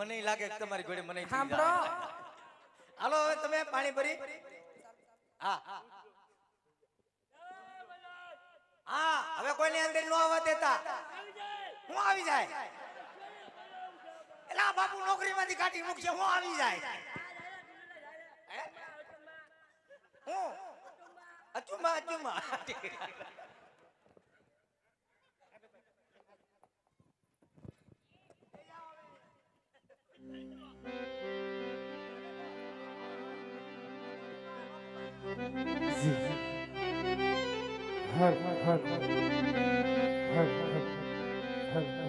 મને લાગે કે તમારી જોડે મને સાંભળો. હાલો હવે તમે પાણી ભરી. હા. હા હવે કોઈની અંદર નો આવવા દેતા. હું આવી જાય. એલા બાપુ નોકરીમાંથી કાઢી મૂકશે હું આવી જાય. હું? હું? અચુમા. Zih. Her, her, her, her, her, her.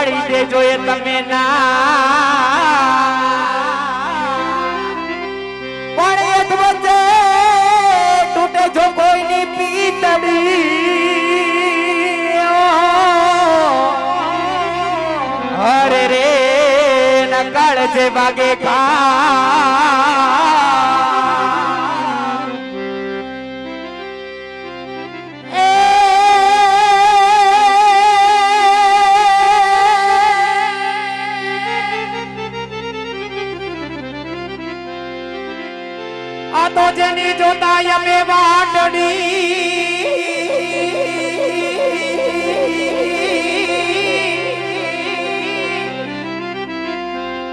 નગર પાડી દેજો એ તમે ના. પણ એક વચ્ચે તૂટે જો કોઈની પીતળી. અરે રે, નકળ છે ભાગે કા વાટડી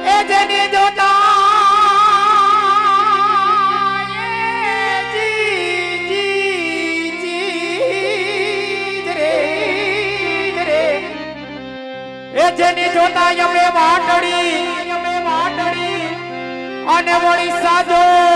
એ જેની જોતા જેની જોતા અમે વાટડી અને વળી સાજો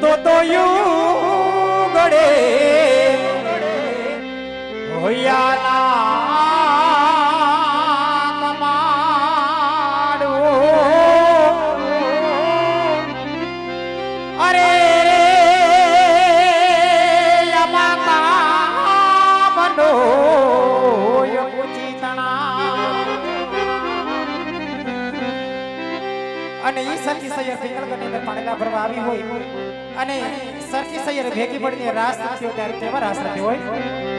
તો તો યુ ગડે હોયાના અને ઈ સરખી સૈયદ પિંગલગઢની અંદર પાણીના ભરવા આવી હોય. અને સરખી સૈયર ભેગી પડીને રાસ થયો ત્યારે કેવા રાસ થયો હોય.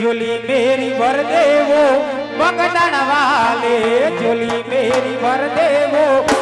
જોલી મેરી વર દેવો મગદણ વાલે. જોલી મેરી વર દેવો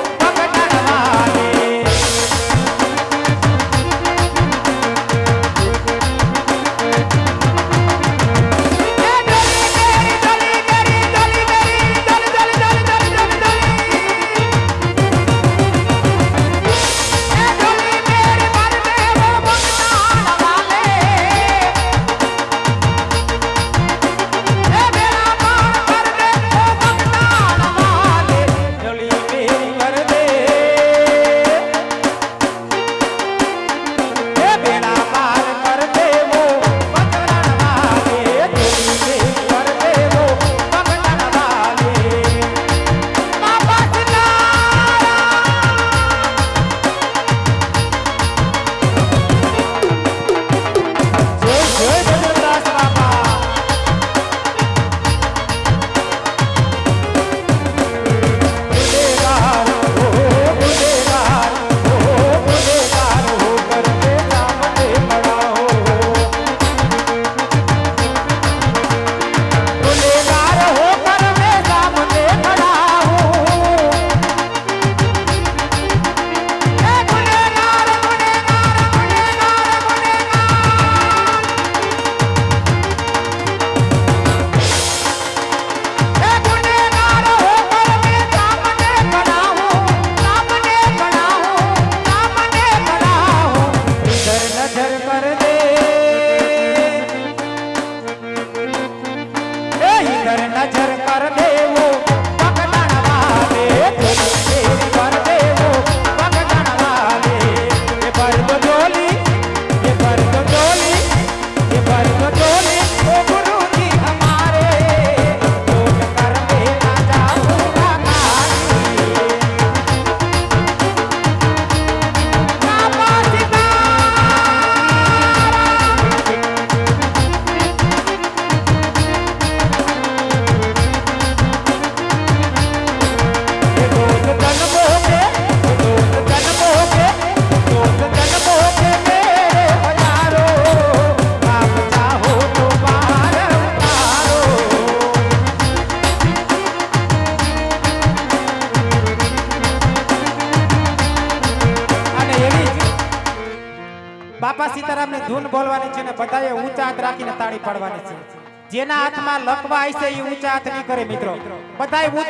but they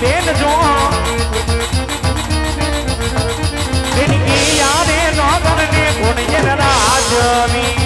બેન જો જિંદગી યાદ નો કરને ગુણ જરા રાજની